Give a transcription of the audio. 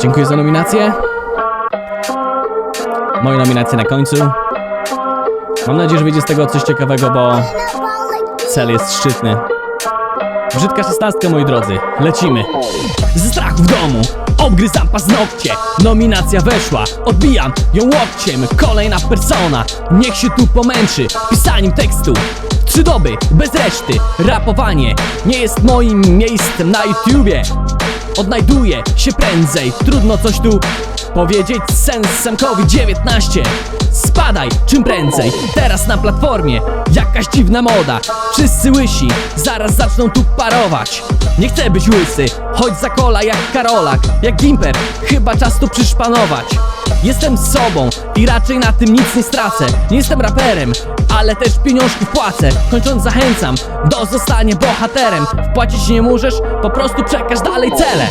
Dziękuję za nominację. Moje nominacje na końcu. Mam nadzieję, że wyjdzie z tego coś ciekawego, bo cel jest szczytny. Brzydka szesnastka, moi drodzy. Lecimy. Ze strachu w domu obgryzam paznokcie. Nominacja weszła, odbijam ją łokciem. Kolejna persona, niech się tu pomęczy pisaniem tekstu. Trzy doby, bez reszty, rapowanie nie jest moim miejscem na YouTubie. Odnajduję się prędzej, trudno coś tu powiedzieć z sensem COVID-19. Spadaj czym prędzej, teraz na platformie jakaś dziwna moda. Wszyscy łysi, zaraz zaczną tu parować. Nie chcę być łysy, chodź za kola jak Karolak, jak Gimper, chyba czas tu przyszpanować. Jestem sobą i raczej na tym nic nie stracę. Nie jestem raperem, ale też pieniążki płacę. Kończąc zachęcam do zostania bohaterem. Wpłacić nie możesz, po prostu przekaż dalej cele.